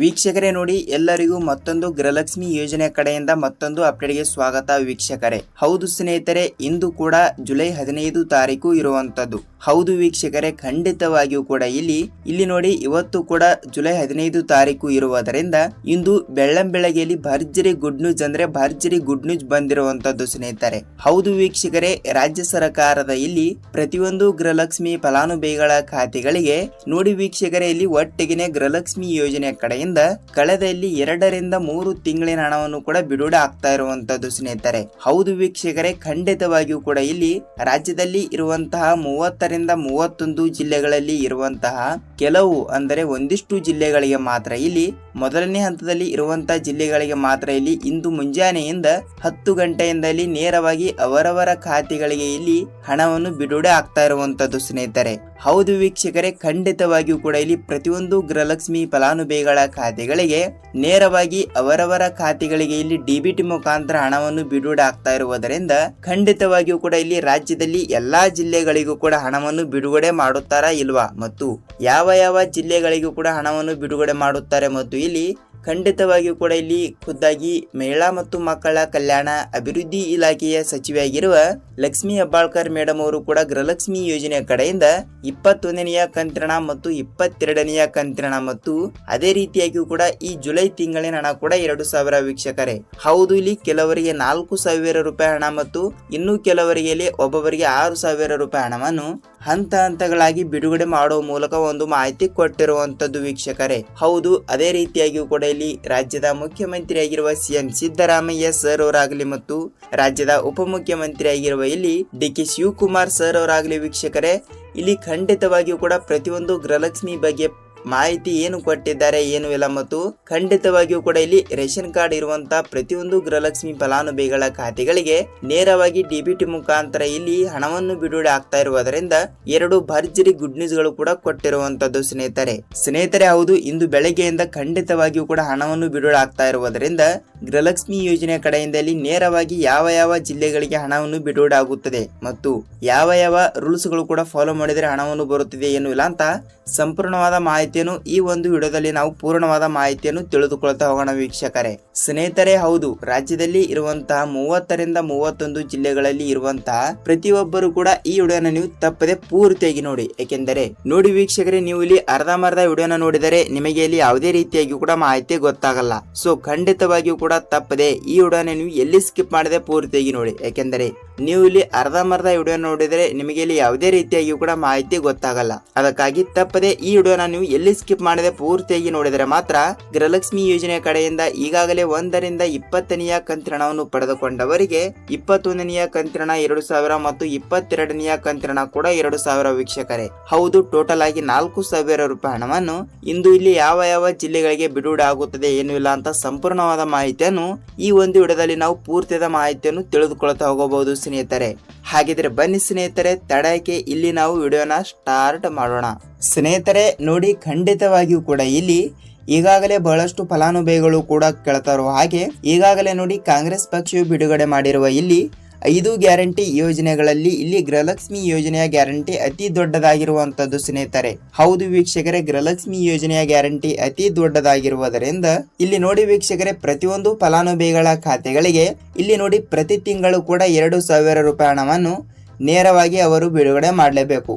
ವೀಕ್ಷಕರೇ ನೋಡಿ, ಎಲ್ಲರಿಗೂ ಮತ್ತೊಂದು ಗೃಹಲಕ್ಷ್ಮಿ ಯೋಜನೆ ಕಡೆಯಿಂದ ಮತ್ತೊಂದು ಅಪ್ಡೇಟ್ಗೆ ಸ್ವಾಗತ ವೀಕ್ಷಕರೇ. ಹೌದು ಸ್ನೇಹಿತರೆ, ಇಂದು ಕೂಡ ಜುಲೈ ಹದಿನೈದು ತಾರೀಕು ಇರುವಂತದ್ದು ಹೌದು ವೀಕ್ಷಕರೇ, ಖಂಡಿತವಾಗಿಯೂ ಕೂಡ ಇಲ್ಲಿ ಇಲ್ಲಿ ನೋಡಿ ಇವತ್ತು ಕೂಡ ಜುಲೈ ಹದಿನೈದು ತಾರೀಕು ಇರುವುದರಿಂದ ಇಂದು ಬೆಳ್ಳಂ ಬೆಳಗ್ಗೆಯಲ್ಲಿ ಭರ್ಜರಿ ಗುಡ್ ನ್ಯೂಸ್ ಅಂದ್ರೆ ಭರ್ಜರಿ ಗುಡ್ ನ್ಯೂಸ್ ಬಂದಿರುವಂತದ್ದು ಸ್ನೇಹಿತರೆ. ಹೌದು ವೀಕ್ಷಕರೇ, ರಾಜ್ಯ ಸರ್ಕಾರದ ಇಲ್ಲಿ ಪ್ರತಿಯೊಂದು ಗೃಹಲಕ್ಷ್ಮಿ ಫಲಾನುಭವಿಗಳ ಖಾತೆಗಳಿಗೆ ನೋಡಿ ವೀಕ್ಷಕರೇ, ಇಲ್ಲಿ ಒಟ್ಟಿಗೆನೆ ಗೃಹಲಕ್ಷ್ಮಿ ಯೋಜನೆ ಕಡೆಯಿಂದ ಕಳೆದ ಇಲ್ಲಿ ಎರಡರಿಂದ ಮೂರು ತಿಂಗಳಿನ ಹಣವನ್ನು ಕೂಡ ಬಿಡುಗಡೆ ಆಗ್ತಾ ಇರುವಂತದ್ದು ಸ್ನೇಹಿತರೆ. ಹೌದು ವೀಕ್ಷಕರೇ, ಖಂಡಿತವಾಗಿಯೂ ಕೂಡ ಇಲ್ಲಿ ರಾಜ್ಯದಲ್ಲಿ ಇರುವಂತಹ ಮೂವತ್ತರಿಂದ ಮೂವತ್ತೊಂದು ಜಿಲ್ಲೆಗಳಲ್ಲಿ ಇರುವಂತಹ ಕೆಲವು ಅಂದರೆ ಒಂದಿಷ್ಟು ಜಿಲ್ಲೆಗಳಿಗೆ ಮಾತ್ರ ಇಲ್ಲಿ ಮೊದಲನೇ ಹಂತದಲ್ಲಿ ಇರುವಂತಹ ಜಿಲ್ಲೆಗಳಿಗೆ ಮಾತ್ರ ಇಲ್ಲಿ ಇಂದು ಮುಂಜಾನೆಯಿಂದ ಹತ್ತು ಗಂಟೆಯಿಂದಲೇ ನೇರವಾಗಿ ಅವರವರ ಖಾತೆಗಳಿಗೆ ಇಲ್ಲಿ ಹಣವನ್ನು ಬಿಡುಗಡೆ ಆಗ್ತಾ ಇರುವಂತದ್ದು ಸ್ನೇಹಿತರೆ. ಹೌದು ವೀಕ್ಷಕರೇ, ಖಂಡಿತವಾಗಿಯೂ ಕೂಡ ಇಲ್ಲಿ ಪ್ರತಿಯೊಂದು ಗೃಹಲಕ್ಷ್ಮಿ ಫಲಾನುಭವಿಗಳ ಖಾತೆಗಳಿಗೆ ನೇರವಾಗಿ ಅವರವರ ಖಾತೆಗಳಿಗೆ ಇಲ್ಲಿ ಡಿಬಿಟಿ ಮುಖಾಂತರ ಹಣವನ್ನು ಬಿಡುಗಡೆ ಆಗ್ತಾ ಇರುವುದರಿಂದ ಖಂಡಿತವಾಗಿಯೂ ಕೂಡ ಇಲ್ಲಿ ರಾಜ್ಯದಲ್ಲಿ ಎಲ್ಲಾ ಜಿಲ್ಲೆಗಳಿಗೂ ಕೂಡ ಹಣವನ್ನು ಬಿಡುಗಡೆ ಮಾಡುತ್ತಾರಾ ಇಲ್ವಾ? ಮತ್ತು ಯಾವ ಯಾವ ಜಿಲ್ಲೆಗಳಿಗೂ ಕೂಡ ಹಣವನ್ನು ಬಿಡುಗಡೆ ಮಾಡುತ್ತಾರೆ ಮತ್ತು ಇಲ್ಲಿ ಖಂಡಿತವಾಗಿಯೂ ಕೂಡ ಇಲ್ಲಿ ಖುದ್ದಾಗಿ ಮಹಿಳಾ ಮತ್ತು ಮಕ್ಕಳ ಕಲ್ಯಾಣ ಅಭಿವೃದ್ಧಿ ಇಲಾಖೆಯ ಸಚಿವೆಯಾಗಿರುವ ಲಕ್ಷ್ಮಿ ಹೆಬ್ಬಾಳ್ಕರ್ ಮೇಡಮ್ ಅವರು ಕೂಡ ಗೃಹಲಕ್ಷ್ಮಿ ಯೋಜನೆಯ ಕಡೆಯಿಂದ ಇಪ್ಪತ್ತೊಂದನೆಯ ಕಂತಿನ ಮತ್ತು ಇಪ್ಪತ್ತೆರಡನೆಯ ಕಂತಿನ ಮತ್ತು ಅದೇ ರೀತಿಯಾಗಿಯೂ ಕೂಡ ಈ ಜುಲೈ ತಿಂಗಳಿನ ಹಣ ಕೂಡ ಎರಡು ಸಾವಿರ ವೀಕ್ಷಕರೇ. ಹೌದು, ಇಲ್ಲಿ ಕೆಲವರಿಗೆ ನಾಲ್ಕು ಸಾವಿರ ರೂಪಾಯಿ ಹಣ ಮತ್ತು ಇನ್ನು ಕೆಲವರಿಗೆ ಒಬ್ಬೊಬ್ಬರಿಗೆ ಆರು ಸಾವಿರ ರೂಪಾಯಿ ಹಣವನ್ನು ಹಂತ ಹಂತಗಳಾಗಿ ಬಿಡುಗಡೆ ಮಾಡುವ ಮೂಲಕ ಒಂದು ಮಾಹಿತಿ ಕೊಟ್ಟಿರುವಂತದ್ದು ವೀಕ್ಷಕರೇ. ಹೌದು, ಅದೇ ರೀತಿಯಾಗಿಯೂ ಕೂಡ ಇಲ್ಲಿ ರಾಜ್ಯದ ಮುಖ್ಯಮಂತ್ರಿಯಾಗಿರುವ ಸಿಎಂ ಸಿದ್ದರಾಮಯ್ಯ ಸರ್ ಅವರಾಗಲಿ ಮತ್ತು ರಾಜ್ಯದ ಉಪಮುಖ್ಯಮಂತ್ರಿ ಆಗಿರುವ ಇಲ್ಲಿ ಡಿ ಕೆ ಶಿವಕುಮಾರ್ ಸರ್ ಅವರಾಗಲಿ ವೀಕ್ಷಕರೇ. ಇಲ್ಲಿ ಖಂಡಿತವಾಗಿಯೂ ಕೂಡ ಪ್ರತಿಯೊಂದು ಗೃಹಲಕ್ಷ್ಮಿ ಬಗ್ಗೆ ಮಾಹಿತಿ ಏನು ಕೊಟ್ಟಿದ್ದಾರೆ, ಏನು ಇಲ್ಲ ಮತ್ತು ಖಂಡಿತವಾಗಿಯೂ ಕೂಡ ಇಲ್ಲಿ ರೇಷನ್ ಕಾರ್ಡ್ ಇರುವಂತಹ ಪ್ರತಿಯೊಂದು ಗೃಹಲಕ್ಷ್ಮಿ ಫಲಾನುಭವಿಗಳ ಖಾತೆಗಳಿಗೆ ನೇರವಾಗಿ ಡಿಬಿಟಿ ಮುಖಾಂತರ ಇಲ್ಲಿ ಹಣವನ್ನು ಬಿಡುಗಡೆ ಆಗ್ತಾ ಇರುವುದರಿಂದ ಎರಡು ಭರ್ಜರಿ ಗುಡ್ ನ್ಯೂಸ್ಗಳು ಕೂಡ ಕೊಟ್ಟಿರುವಂತದ್ದು ಸ್ನೇಹಿತರೆ. ಸ್ನೇಹಿತರೆ, ಹೌದು, ಇಂದು ಬೆಳಗ್ಗೆಯಿಂದ ಖಂಡಿತವಾಗಿಯೂ ಕೂಡ ಹಣವನ್ನು ಬಿಡುಗಡೆ ಆಗ್ತಾ ಇರುವುದರಿಂದ ಗೃಹಲಕ್ಷ್ಮಿ ಯೋಜನೆ ಕಡೆಯಿಂದ ಇಲ್ಲಿ ನೇರವಾಗಿ ಯಾವ ಯಾವ ಜಿಲ್ಲೆಗಳಿಗೆ ಹಣವನ್ನು ಬಿಡುಗಡೆ ಆಗುತ್ತದೆ ಮತ್ತು ಯಾವ ಯಾವ ರೂಲ್ಸ್ಗಳು ಕೂಡ ಫಾಲೋ ಮಾಡಿದರೆ ಹಣವನ್ನು ಬರುತ್ತಿದೆ, ಏನು ಇಲ್ಲ ಅಂತ ಸಂಪೂರ್ಣವಾದ ಮಾಹಿತಿಯನ್ನು ಈ ಒಂದು ವಿಡಿಯೋದಲ್ಲಿ ನಾವು ಪೂರ್ಣವಾದ ಮಾಹಿತಿಯನ್ನು ತಿಳಿದುಕೊಳ್ತಾ ಹೋಗೋಣ ವೀಕ್ಷಕರೇ. ಸ್ನೇಹಿತರೆ, ಹೌದು. ರಾಜ್ಯದಲ್ಲಿ ಇರುವಂತಹ ಮೂವತ್ತರಿಂದ ಮೂವತ್ತೊಂದು ಜಿಲ್ಲೆಗಳಲ್ಲಿ ಇರುವಂತಹ ಪ್ರತಿಯೊಬ್ಬರು ಕೂಡ ಈ ವಿಡಿಯೋನ ನೀವು ತಪ್ಪದೆ ಪೂರ್ತಿಯಾಗಿ ನೋಡಿ. ಏಕೆಂದರೆ, ನೋಡಿ ವೀಕ್ಷಕರೇ, ನೀವು ಇಲ್ಲಿ ಅರ್ಧಮರ್ಧ ವಿಡಿಯೋನ ನೋಡಿದರೆ ನಿಮಗೆ ಇಲ್ಲಿ ಯಾವುದೇ ರೀತಿಯಾಗಿ ಕೂಡ ಮಾಹಿತಿ ಗೊತ್ತಾಗಲ್ಲ. ಸೊ, ಖಂಡಿತವಾಗಿಯೂ ಕೂಡ ತಪ್ಪದೆ ಈ ವಿಡಿಯೋನ ನೀವು ಎಲ್ಲಿ ಸ್ಕಿಪ್ ಮಾಡದೆ ಪೂರ್ತಿಯಾಗಿ ನೋಡಿ. ಏಕೆಂದರೆ, ನೀವು ಇಲ್ಲಿ ಅರ್ಧಮರ್ಧ ವಿಡಿಯೋ ನೋಡಿದರೆ ನಿಮಗೆ ಇಲ್ಲಿ ಯಾವುದೇ ರೀತಿಯಾಗಿ ಕೂಡ ಮಾಹಿತಿ ಗೊತ್ತಾಗಲ್ಲ. ಅದಕ್ಕಾಗಿ ತಪ್ಪದೆ ಈ ವಿಡಿಯೋನ ನೀವು ಎಲ್ಲಿ ಸ್ಕಿಪ್ ಮಾಡದೆ ಪೂರ್ತಿಯಾಗಿ ನೋಡಿದರೆ ಮಾತ್ರ ಗೃಹಲಕ್ಷ್ಮಿ ಯೋಜನೆ ಕಡೆಯಿಂದ ಈಗಾಗಲೇ ಒಂದರಿಂದ ಇಪ್ಪತ್ತನೆಯ ಕಂತ್ರಣವನ್ನು ಪಡೆದುಕೊಂಡವರಿಗೆ ಇಪ್ಪತ್ತೊಂದನೆಯ ಕಂತಿರಣ ಎರಡು ಸಾವಿರ ಮತ್ತು ಇಪ್ಪತ್ತೆರಡನೆಯ ಕಂತಿರಣ ಕೂಡ ಎರಡು ಸಾವಿರ ವೀಕ್ಷಕರೇ. ಹೌದು ಟೋಟಲ್ ಆಗಿ ನಾಲ್ಕು ಸಾವಿರ ರೂಪಾಯಿ ಹಣವನ್ನು ಇಂದು ಇಲ್ಲಿ ಯಾವ ಯಾವ ಜಿಲ್ಲೆಗಳಿಗೆ ಬಿಡುಗಡೆ ಆಗುತ್ತದೆ ಏನು ಇಲ್ಲ ಅಂತ ಸಂಪೂರ್ಣವಾದ ಮಾಹಿತಿಯನ್ನು ಈ ಒಂದು ವಿಡಿಯೋದಲ್ಲಿ ನಾವು ಪೂರ್ತಿಯಾದ ಮಾಹಿತಿಯನ್ನು ತಿಳಿದುಕೊಳ್ಳುತ್ತಾ ಹೋಗಬಹುದು ಸ್ನೇಹಿತರೆ. ಹಾಗಿದ್ರೆ ಬನ್ನಿ ಸ್ನೇಹಿತರೆ ತಡಕ್ಕೆ ಇಲ್ಲಿ ನಾವು ವಿಡಿಯೋನ ಸ್ಟಾರ್ಟ್ ಮಾಡೋಣ. ಸ್ನೇಹಿತರೆ, ನೋಡಿ ಖಂಡಿತವಾಗಿಯೂ ಕೂಡ ಇಲ್ಲಿ ಈಗಾಗಲೇ ಬಹಳಷ್ಟು ಫಲಾನುಭವಿಗಳು ಕೂಡ ಕೇಳ್ತಾರೋ ಹಾಗೆ ಈಗಾಗಲೇ ನೋಡಿ ಕಾಂಗ್ರೆಸ್ ಪಕ್ಷವು ಬಿಡುಗಡೆ ಮಾಡಿರುವ ಇಲ್ಲಿ ಐದು ಗ್ಯಾರಂಟಿ ಯೋಜನೆಗಳಲ್ಲಿ ಇಲ್ಲಿ ಗೃಹಲಕ್ಷ್ಮಿ ಯೋಜನೆಯ ಗ್ಯಾರಂಟಿ ಅತಿ ದೊಡ್ಡದಾಗಿರುವಂತದ್ದು ಸ್ನೇಹಿತರೆ. ಹೌದು ವೀಕ್ಷಕರೇ, ಗೃಹಲಕ್ಷ್ಮಿ ಯೋಜನೆಯ ಗ್ಯಾರಂಟಿ ಅತಿ ದೊಡ್ಡದಾಗಿರುವುದರಿಂದ ಇಲ್ಲಿ ನೋಡಿ ವೀಕ್ಷಕರೇ, ಪ್ರತಿಯೊಂದು ಫಲಾನುಭವಿಗಳ ಖಾತೆಗಳಿಗೆ ಇಲ್ಲಿ ನೋಡಿ ಪ್ರತಿ ತಿಂಗಳು ಕೂಡ ಎರಡು ಸಾವಿರ ರೂಪಾಯಿ ಹಣವನ್ನು ನೇರವಾಗಿ ಅವರು ಬಿಡುಗಡೆ ಮಾಡಲೇಬೇಕು.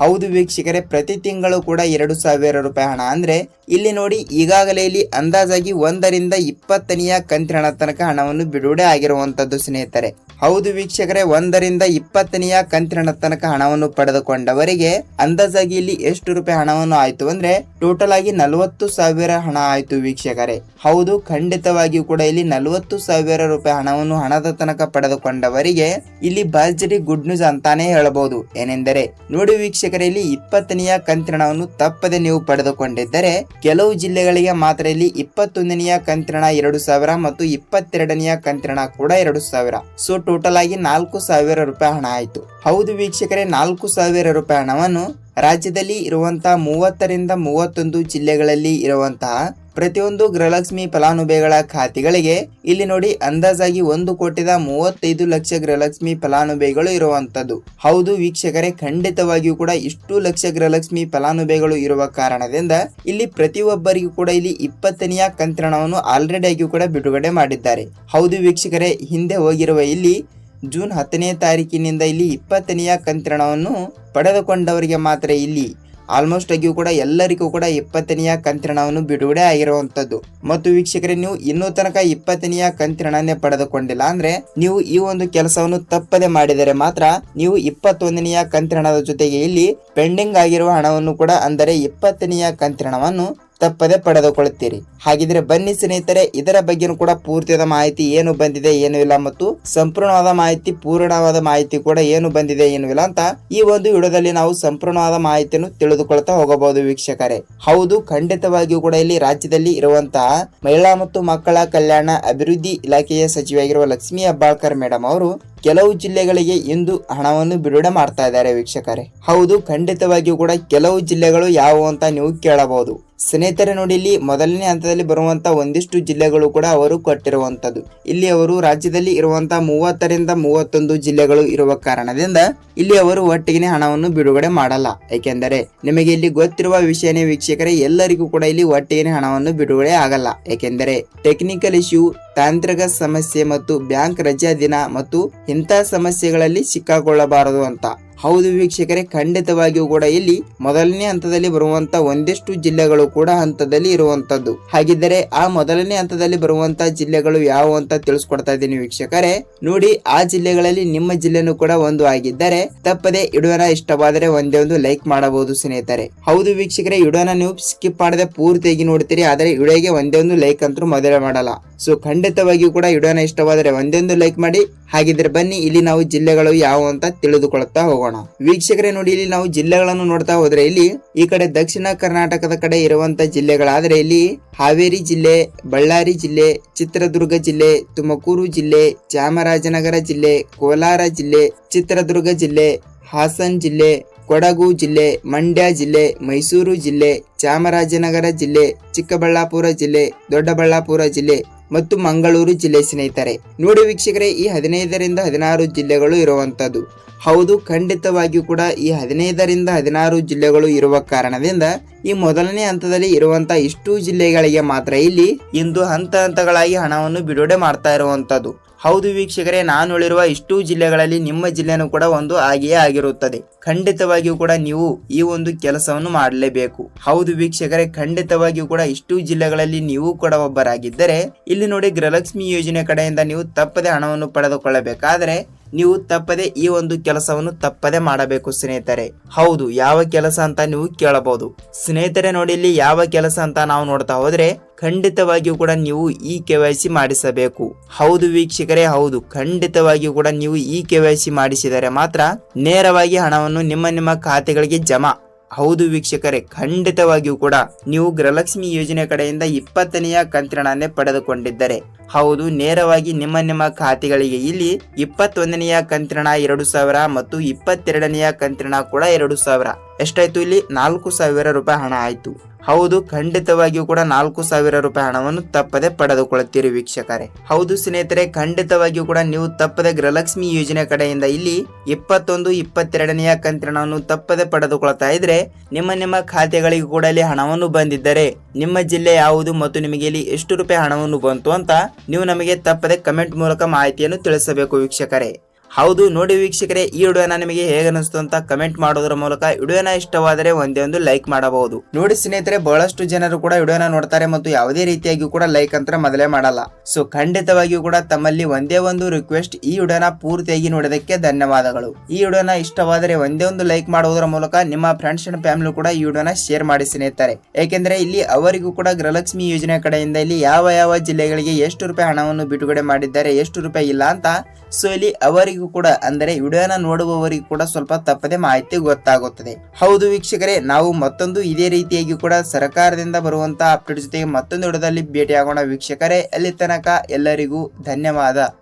ಹೌದು ವೀಕ್ಷಕರೇ, ಪ್ರತಿ ತಿಂಗಳು ಕೂಡ ಎರಡು ಸಾವಿರ ರೂಪಾಯಿ ಹಣ. ಅಂದ್ರೆ ಇಲ್ಲಿ ನೋಡಿ, ಈಗಾಗಲೇ ಇಲ್ಲಿ ಅಂದಾಜಾಗಿ ಒಂದರಿಂದ ಇಪ್ಪತ್ತನೆಯ ಕಂತಿನ ತನಕ ಹಣವನ್ನು ಬಿಡುಗಡೆ ಆಗಿರುವಂತದ್ದು ಸ್ನೇಹಿತರೆ. ಹೌದು ವೀಕ್ಷಕರೇ, ಒಂದರಿಂದ ಇಪ್ಪತ್ತನೆಯ ಕಂತಿನ ತನಕ ಹಣವನ್ನು ಪಡೆದುಕೊಂಡವರಿಗೆ ಅಂದಾಜಾಗಿ ಇಲ್ಲಿ ಎಷ್ಟು ರೂಪಾಯಿ ಹಣವನ್ನು ಆಯ್ತು ಅಂದ್ರೆ ಟೋಟಲ್ ಆಗಿ ನಲವತ್ತು ಸಾವಿರ ಹಣ ಆಯ್ತು ವೀಕ್ಷಕರೇ. ಹೌದು, ಖಂಡಿತವಾಗಿಯೂ ಕೂಡ ಇಲ್ಲಿ ನಲವತ್ತು ಸಾವಿರ ರೂಪಾಯಿ ಹಣವನ್ನು ಹಣದ ತನಕ ಪಡೆದುಕೊಂಡವರಿಗೆ ಇಲ್ಲಿ ಭರ್ಜರಿ ಗುಡ್ ನ್ಯೂಸ್ ಅಂತಾನೆ ಹೇಳಬಹುದು. ಏನೆಂದರೆ, ನೋಡಿ ವೀಕ್ಷಕರೇ, ಇಲ್ಲಿ ಇಪ್ಪತ್ತನೆಯ ಕಂತ್ರಣವನ್ನು ತಪ್ಪದೆ ನೀವು ಪಡೆದುಕೊಂಡಿದ್ದರೆ, ಕೆಲವು ಜಿಲ್ಲೆಗಳಿಗೆ ಮಾತ್ರ ಇಲ್ಲಿ ಇಪ್ಪತ್ತೊಂದನೆಯ ಕಂತ್ರಣ ಎರಡು ಸಾವಿರ ಮತ್ತು ಇಪ್ಪತ್ತೆರಡನೆಯ ಕಂತ್ರಣ ಕೂಡ ಎರಡು ಸಾವಿರ. ಸೊ ಟೋಟಲ್ ಆಗಿ ನಾಲ್ಕು ಸಾವಿರ ರೂಪಾಯಿ ಹಣ ಆಯ್ತು. ಹೌದು ವೀಕ್ಷಕರೇ, ನಾಲ್ಕು ಸಾವಿರ ರೂಪಾಯಿ ಹಣವನ್ನು ರಾಜ್ಯದಲ್ಲಿ ಇರುವಂತಹ ಮೂವತ್ತರಿಂದ ಮೂವತ್ತೊಂದು ಜಿಲ್ಲೆಗಳಲ್ಲಿ ಇರುವಂತಹ ಪ್ರತಿಯೊಂದು ಗೃಹಲಕ್ಷ್ಮಿ ಫಲಾನುಭವಿಗಳ ಖಾತೆಗಳಿಗೆ ಇಲ್ಲಿ ನೋಡಿ ಅಂದಾಜಾಗಿ ಒಂದು ಕೋಟಿದ ಮೂವತ್ತೈದು ಲಕ್ಷ ಗೃಹಲಕ್ಷ್ಮಿ ಫಲಾನುಭವಿಗಳು ಇರುವಂತದ್ದು. ಹೌದು ವೀಕ್ಷಕರೇ, ಖಂಡಿತವಾಗಿಯೂ ಕೂಡ ಇಷ್ಟು ಲಕ್ಷ ಗೃಹಲಕ್ಷ್ಮಿ ಫಲಾನುಭವಿಗಳು ಇರುವ ಕಾರಣದಿಂದ ಇಲ್ಲಿ ಪ್ರತಿಯೊಬ್ಬರಿಗೂ ಕೂಡ ಇಲ್ಲಿ ಇಪ್ಪತ್ತನೆಯ ಕಂತ್ರಣವನ್ನು ಆಲ್ರೆಡಿ ಆಗಿಯೂ ಕೂಡ ಬಿಡುಗಡೆ ಮಾಡಿದ್ದಾರೆ. ಹೌದು ವೀಕ್ಷಕರೇ, ಹಿಂದೆ ಹೋಗಿರುವ ಇಲ್ಲಿ ಜೂನ್ ಹತ್ತನೇ ತಾರೀಕಿನಿಂದ ಇಲ್ಲಿ ಇಪ್ಪತ್ತನೆಯ ಕಂತ್ರಣವನ್ನು ಪಡೆದುಕೊಂಡವರಿಗೆ ಮಾತ್ರ ಇಲ್ಲಿ. ಆಲ್ಮೋಸ್ಟ್ ಆಗಿಯೂ ಕೂಡ ಎಲ್ಲರಿಗೂ ಕೂಡ ಇಪ್ಪತ್ತನೆಯ ಕಂತ್ರಣವನ್ನು ಬಿಡುಗಡೆ ಆಗಿರುವಂಥದ್ದು. ಮತ್ತು ವೀಕ್ಷಕರೇ, ನೀವು ಇನ್ನೂ ತನಕ ಇಪ್ಪತ್ತನೆಯ ಕಂತ್ರಣನೇ ಪಡೆದುಕೊಂಡಿಲ್ಲ. ಅಂದ್ರೆ ನೀವು ಈ ಒಂದು ಕೆಲಸವನ್ನು ತಪ್ಪದೆ ಮಾಡಿದರೆ ಮಾತ್ರ ನೀವು ಇಪ್ಪತ್ತೊಂದನೆಯ ಕಂತ್ರಣದ ಜೊತೆಗೆ ಇಲ್ಲಿ ಪೆಂಡಿಂಗ್ ಆಗಿರುವ ಹಣವನ್ನು ಕೂಡ, ಅಂದರೆ ಇಪ್ಪತ್ತನೆಯ ಕಂತ್ರಣವನ್ನು ತಪ್ಪದೆ ಪಡೆದುಕೊಳ್ಳುತ್ತೀರಿ. ಹಾಗಿದ್ರೆ ಬನ್ನಿ ಸ್ನೇಹಿತರೆ, ಇದರ ಬಗ್ಗೆನೂ ಕೂಡ ಪೂರ್ತಿಯಾದ ಮಾಹಿತಿ ಏನು ಬಂದಿದೆ ಏನು ಇಲ್ಲ ಮತ್ತು ಸಂಪೂರ್ಣವಾದ ಮಾಹಿತಿ, ಪೂರ್ಣವಾದ ಮಾಹಿತಿ ಕೂಡ ಏನು ಬಂದಿದೆ ಏನು ಇಲ್ಲ ಅಂತ ಈ ಒಂದು ವಿಡಿಯೋದಲ್ಲಿ ನಾವು ಸಂಪೂರ್ಣವಾದ ಮಾಹಿತಿಯನ್ನು ತಿಳಿದುಕೊಳ್ತಾ ಹೋಗಬಹುದು ವೀಕ್ಷಕರೇ. ಹೌದು, ಖಂಡಿತವಾಗಿಯೂ ಕೂಡ ಇಲ್ಲಿ ರಾಜ್ಯದಲ್ಲಿ ಇರುವಂತಹ ಮಹಿಳಾ ಮತ್ತು ಮಕ್ಕಳ ಕಲ್ಯಾಣ ಅಭಿವೃದ್ಧಿ ಇಲಾಖೆಯ ಸಚಿವೆಯಾಗಿರುವ ಲಕ್ಷ್ಮೀ ಹೆಬ್ಬಾಳ್ಕರ್ ಮೇಡಮ್ ಅವರು ಕೆಲವು ಜಿಲ್ಲೆಗಳಿಗೆ ಇಂದು ಹಣವನ್ನು ಬಿಡುಗಡೆ ಮಾಡ್ತಾ ಇದ್ದಾರೆ ವೀಕ್ಷಕರೇ. ಹೌದು, ಖಂಡಿತವಾಗಿಯೂ ಕೂಡ ಕೆಲವು ಜಿಲ್ಲೆಗಳು ಯಾವುವು ಅಂತ ನೀವು ಕೇಳಬಹುದು. ಸ್ನೇಹಿತರೆ ನೋಡಿ, ಇಲ್ಲಿ ಮೊದಲನೇ ಹಂತದಲ್ಲಿ ಬರುವಂತ ಒಂದಿಷ್ಟು ಜಿಲ್ಲೆಗಳು ಕೂಡ ಅವರು ಕೊಟ್ಟಿರುವಂತದ್ದು. ಇಲ್ಲಿ ಅವರು ರಾಜ್ಯದಲ್ಲಿ ಇರುವಂತಹ ಮೂವತ್ತರಿಂದ ಮೂವತ್ತೊಂದು ಜಿಲ್ಲೆಗಳು ಇರುವ ಕಾರಣದಿಂದ ಇಲ್ಲಿ ಅವರು ಒಟ್ಟಿಗೆ ಹಣವನ್ನು ಬಿಡುಗಡೆ ಮಾಡಲ್ಲ. ಏಕೆಂದರೆ ನಿಮಗೆ ಇಲ್ಲಿ ಗೊತ್ತಿರುವ ವಿಷಯನೇ ವೀಕ್ಷಕರೇ, ಎಲ್ಲರಿಗೂ ಕೂಡ ಇಲ್ಲಿ ಒಟ್ಟಿಗೆ ಹಣವನ್ನು ಬಿಡುಗಡೆ ಆಗಲ್ಲ. ಏಕೆಂದರೆ ಟೆಕ್ನಿಕಲ್ ಇಶ್ಯೂ ತಾಂತ್ರಿಕ ಸಮಸ್ಯೆ ಮತ್ತು ಬ್ಯಾಂಕ್ ರಜಾ ದಿನ ಮತ್ತು ಇಂಥ ಸಮಸ್ಯೆಗಳಲ್ಲಿ ಸಿಕ್ಕಾಕೊಳ್ಳಬಾರದು ಅಂತ. ಹೌದು ವೀಕ್ಷಕರೇ, ಖಂಡಿತವಾಗಿಯೂ ಕೂಡ ಇಲ್ಲಿ ಮೊದಲನೇ ಹಂತದಲ್ಲಿ ಬರುವಂತ ಒಂದಿಷ್ಟು ಜಿಲ್ಲೆಗಳು ಕೂಡ ಹಂತದಲ್ಲಿ ಇರುವಂತದ್ದು. ಹಾಗಿದ್ದರೆ ಆ ಮೊದಲನೇ ಹಂತದಲ್ಲಿ ಬರುವಂತ ಜಿಲ್ಲೆಗಳು ಯಾವುವು ಅಂತ ತಿಳಿಸ್ಕೊಡ್ತಾ ಇದ್ದೀನಿ ವೀಕ್ಷಕರೇ. ನೋಡಿ, ಆ ಜಿಲ್ಲೆಗಳಲ್ಲಿ ನಿಮ್ಮ ಜಿಲ್ಲೆನೂ ಕೂಡ ಒಂದು ಆಗಿದ್ದರೆ ತಪ್ಪದೆ ಇಡುವನ ಇಷ್ಟವಾದರೆ ಒಂದೇ ಒಂದು ಲೈಕ್ ಮಾಡಬಹುದು ಸ್ನೇಹಿತರೆ. ಹೌದು ವೀಕ್ಷಕರೇ, ಇಡುವನ ನೀವು ಸ್ಕಿಪ್ ಮಾಡದೆ ಪೂರ್ತಿಯಾಗಿ ನೋಡ್ತೀರಿ, ಆದರೆ ವಿಡಿಯೋಗೆ ಒಂದೇ ಒಂದು ಲೈಕ್ ಅಂತೂ ಮೊದಲೇ ಮಾಡಲ್ಲ. ಸೊ ಖಂಡಿತವಾಗಿಯೂ ಕೂಡ ಇಡೋನ ಇಷ್ಟವಾದರೆ ಒಂದೊಂದು ಲೈಕ್ ಮಾಡಿ. ಹಾಗಿದ್ರೆ ಬನ್ನಿ, ಇಲ್ಲಿ ನಾವು ಜಿಲ್ಲೆಗಳು ಯಾವುವು ಅಂತ ತಿಳಿದುಕೊಳ್ಳುತ್ತಾ ಹೋಗೋಣ. ವೀಕ್ಷಕರೇ ನೋಡಿ, ಇಲ್ಲಿ ನಾವು ಜಿಲ್ಲೆಗಳನ್ನು ನೋಡ್ತಾ ಹೋದ್ರೆ ಇಲ್ಲಿ ಈ ಕಡೆ ದಕ್ಷಿಣ ಕರ್ನಾಟಕದ ಕಡೆ ಇರುವಂತ ಜಿಲ್ಲೆಗಳಾದ್ರೆ ಇಲ್ಲಿ ಹಾವೇರಿ ಜಿಲ್ಲೆ, ಬಳ್ಳಾರಿ ಜಿಲ್ಲೆ, ಚಿತ್ರದುರ್ಗ ಜಿಲ್ಲೆ, ತುಮಕೂರು ಜಿಲ್ಲೆ, ಚಾಮರಾಜನಗರ ಜಿಲ್ಲೆ, ಕೋಲಾರ ಜಿಲ್ಲೆ, ಚಿತ್ರದುರ್ಗ ಜಿಲ್ಲೆ, ಹಾಸನ್ ಜಿಲ್ಲೆ ಕೊಡಗು ಜಿಲ್ಲೆ, ಮಂಡ್ಯ ಜಿಲ್ಲೆ, ಮೈಸೂರು ಜಿಲ್ಲೆ, ಚಾಮರಾಜನಗರ ಜಿಲ್ಲೆ, ಚಿಕ್ಕಬಳ್ಳಾಪುರ ಜಿಲ್ಲೆ, ದೊಡ್ಡಬಳ್ಳಾಪುರ ಜಿಲ್ಲೆ ಮತ್ತು ಮಂಗಳೂರು ಜಿಲ್ಲೆ ಸ್ನೇಹಿತರೆ. ನೋಡಿ ವೀಕ್ಷಕರೇ, ಈ ಹದಿನೈದರಿಂದ ಹದಿನಾರು ಜಿಲ್ಲೆಗಳು ಇರುವಂಥದ್ದು. ಹೌದು, ಖಂಡಿತವಾಗಿಯೂ ಕೂಡ ಈ ಹದಿನೈದರಿಂದ ಹದಿನಾರು ಜಿಲ್ಲೆಗಳು ಇರುವ ಕಾರಣದಿಂದ ಈ ಮೊದಲನೇ ಹಂತದಲ್ಲಿ ಇರುವಂತಹ ಇಷ್ಟು ಜಿಲ್ಲೆಗಳಿಗೆ ಮಾತ್ರ ಇಲ್ಲಿ ಇಂದು ಹಂತ ಹಂತಗಳಾಗಿ ಹಣವನ್ನು ಬಿಡುಗಡೆ ಮಾಡ್ತಾ ಇರುವಂತದ್ದು ಹೌದು ವೀಕ್ಷಕರೇ, ನಾನು ಹೇಳಿರುವ ಇಷ್ಟು ಜಿಲ್ಲೆಗಳಲ್ಲಿ ನಿಮ್ಮ ಜಿಲ್ಲೆನೂ ಕೂಡ ಒಂದು ಆಗಿಯೇ ಆಗಿರುತ್ತದೆ. ಖಂಡಿತವಾಗಿಯೂ ಕೂಡ ನೀವು ಈ ಒಂದು ಕೆಲಸವನ್ನು ಮಾಡಲೇಬೇಕು. ಹೌದು ವೀಕ್ಷಕರೇ, ಖಂಡಿತವಾಗಿಯೂ ಕೂಡ ಇಷ್ಟು ಜಿಲ್ಲೆಗಳಲ್ಲಿ ನೀವು ಕೂಡ ಒಬ್ಬರಾಗಿದ್ದರೆ, ಇಲ್ಲಿ ನೋಡಿ ಗೃಹಲಕ್ಷ್ಮಿ ಯೋಜನೆ ಕಡೆಯಿಂದ ನೀವು ತಪ್ಪದೆ ಹಣವನ್ನು ಪಡೆದುಕೊಳ್ಳಬೇಕಾದರೆ ನೀವು ತಪ್ಪದೆ ಈ ಒಂದು ಕೆಲಸವನ್ನು ತಪ್ಪದೆ ಮಾಡಬೇಕು, ಸ್ನೇಹಿತರೆ. ಹೌದು, ಯಾವ ಕೆಲಸ ಅಂತ ನೀವು ಕೇಳಬಹುದು. ಸ್ನೇಹಿತರೆ, ನೋಡಿ, ಇಲ್ಲಿ ಯಾವ ಕೆಲಸ ಅಂತ ನಾವು ನೋಡ್ತಾ ಹೋದ್ರೆ, ಖಂಡಿತವಾಗಿಯೂ ಕೂಡ ನೀವು ಈ ಕೆ ವೈ ಸಿ ಮಾಡಿಸಬೇಕು. ಹೌದು, ವೀಕ್ಷಕರೇ, ಹೌದು. ಖಂಡಿತವಾಗಿಯೂ ಕೂಡ ನೀವು ಈ ಕೆ ವೈ ಸಿ ಮಾಡಿಸಿದರೆ ಮಾತ್ರ ನೇರವಾಗಿ ಹಣವನ್ನು ನಿಮ್ಮ ನಿಮ್ಮ ಖಾತೆಗಳಿಗೆ ಜಮಾ. ಹೌದು, ವೀಕ್ಷಕರೇ, ಖಂಡಿತವಾಗಿಯೂ ಕೂಡ ನೀವು ಗೃಹಲಕ್ಷ್ಮಿ ಯೋಜನೆ ಕಡೆಯಿಂದ ಇಪ್ಪತ್ತನೆಯ ಕಂತಿನ ಪಡೆದುಕೊಂಡಿದ್ದರೆ. ಹೌದು, ನೇರವಾಗಿ ನಿಮ್ಮ ನಿಮ್ಮ ಖಾತೆಗಳಿಗೆ. ಇಲ್ಲಿ ಇಪ್ಪತ್ತೊಂದನೆಯ ಕಂತ್ರಣ ಎರಡು ಸಾವಿರ ಮತ್ತು ಇಪ್ಪತ್ತೆರಡನೆಯ ಕಂತ್ರಣ ಕೂಡ ಎರಡು ಸಾವಿರ. ಎಷ್ಟಾಯ್ತು ಇಲ್ಲಿ? ನಾಲ್ಕು ಸಾವಿರ ರೂಪಾಯಿ ಹಣ ಆಯಿತು. ಹೌದು, ಖಂಡಿತವಾಗಿಯೂ ಕೂಡ ನಾಲ್ಕು ಸಾವಿರ ರೂಪಾಯಿ ಹಣವನ್ನು ತಪ್ಪದೆ ಪಡೆದುಕೊಳ್ಳುತ್ತೀರಿ ವೀಕ್ಷಕರೇ. ಹೌದು ಸ್ನೇಹಿತರೆ, ಖಂಡಿತವಾಗಿಯೂ ಕೂಡ ನೀವು ತಪ್ಪದೆ ಗೃಹಲಕ್ಷ್ಮಿ ಯೋಜನೆ ಕಡೆಯಿಂದ ಇಲ್ಲಿ ಇಪ್ಪತ್ತೊಂದು, ಇಪ್ಪತ್ತೆರಡನೆಯ ಕಂತ್ರಣವನ್ನು ತಪ್ಪದೆ ಪಡೆದುಕೊಳ್ತಾ ಇದ್ರೆ, ನಿಮ್ಮ ನಿಮ್ಮ ಖಾತೆಗಳಿಗೆ ಕೂಡ ಇಲ್ಲಿ ಹಣವನ್ನು ಬಂದಿದ್ದರೆ, ನಿಮ್ಮ ಜಿಲ್ಲೆ ಯಾವುದು ಮತ್ತು ನಿಮಗೆ ಇಲ್ಲಿ ಎಷ್ಟು ರೂಪಾಯಿ ಹಣವನ್ನು ಬಂತು ಅಂತ ನೀವು ನಮಗೆ ತಪ್ಪದೆ ಕಮೆಂಟ್ ಮೂಲಕ ಮಾಹಿತಿಯನ್ನು ತಿಳಿಸಬೇಕು ವೀಕ್ಷಕರೇ. ಹೌದು, ನೋಡಿ ವೀಕ್ಷಕರೇ, ಈ ವಿಡಿಯೋನ ನಿಮಗೆ ಹೇಗೆ ಅನಿಸ್ತು ಅಂತ ಕಮೆಂಟ್ ಮಾಡೋದ್ರ ಮೂಲಕ ವಿಡಿಯೋನ ಇಷ್ಟವಾದರೆ ಒಂದೇ ಒಂದು ಲೈಕ್ ಮಾಡಬಹುದು. ನೋಡಿ ಸ್ನೇಹಿತರೆ, ಬಹಳಷ್ಟು ಜನರು ಕೂಡ ವಿಡಿಯೋನ ನೋಡ್ತಾರೆ ಮತ್ತು ಯಾವುದೇ ರೀತಿಯಾಗಿ ಕೂಡ ಲೈಕ್ ಅಂತ ಮೊದಲೇ ಮಾಡಲ್ಲ. ಸೊ ಖಂಡಿತವಾಗಿಯೂ ಕೂಡ ತಮ್ಮಲ್ಲಿ ಒಂದೇ ಒಂದು ರಿಕ್ವೆಸ್ಟ್ ಈ ವಿಡಿಯೋನ ಪೂರ್ತಿಯಾಗಿ ನೋಡೋದಕ್ಕೆ ಧನ್ಯವಾದಗಳು. ಈ ವಿಡಿಯೋನ ಇಷ್ಟವಾದರೆ ಒಂದೇ ಒಂದು ಲೈಕ್ ಮಾಡುವುದರ ಮೂಲಕ ನಿಮ್ಮ ಫ್ರೆಂಡ್ಸ್ ಅಂಡ್ ಫ್ಯಾಮಿಲಿ ಕೂಡ ಈ ವಿಡಿಯೋನ ಶೇರ್ ಮಾಡಿ ಸ್ನೇಹಿತರೆ. ಏಕೆಂದ್ರೆ ಇಲ್ಲಿ ಅವರಿಗೂ ಕೂಡ ಗೃಹಲಕ್ಷ್ಮಿ ಯೋಜನೆ ಕಡೆಯಿಂದ ಇಲ್ಲಿ ಯಾವ ಯಾವ ಜಿಲ್ಲೆಗಳಿಗೆ ಎಷ್ಟು ರೂಪಾಯಿ ಹಣವನ್ನು ಬಿಡುಗಡೆ ಮಾಡಿದ್ದಾರೆ, ಎಷ್ಟು ರೂಪಾಯಿ ಇಲ್ಲ ಅಂತ ಸೊ ಇಲ್ಲಿ ಅವರಿಗೂ ಕೂಡ, ಅಂದರೆ ವಿಡಿಯೋನ ನೋಡುವವರಿಗೂ ಕೂಡ ಸ್ವಲ್ಪ ತಪ್ಪದೆ ಮಾಹಿತಿ ಗೊತ್ತಾಗುತ್ತದೆ. ಹೌದು ವೀಕ್ಷಕರೇ, ನಾವು ಮತ್ತೊಂದು ಇದೇ ರೀತಿಯಾಗಿ ಕೂಡ ಸರ್ಕಾರದಿಂದ ಬರುವಂತಹ ಅಪ್ಡೇಟ್ ಜೊತೆಗೆ ಮತ್ತೊಂದು ವಿಡಿಯೋದಲ್ಲಿ ಭೇಟಿಯಾಗೋಣ ವೀಕ್ಷಕರೇ. ಅಲ್ಲಿ ತನಕ ಎಲ್ಲರಿಗೂ ಧನ್ಯವಾದ.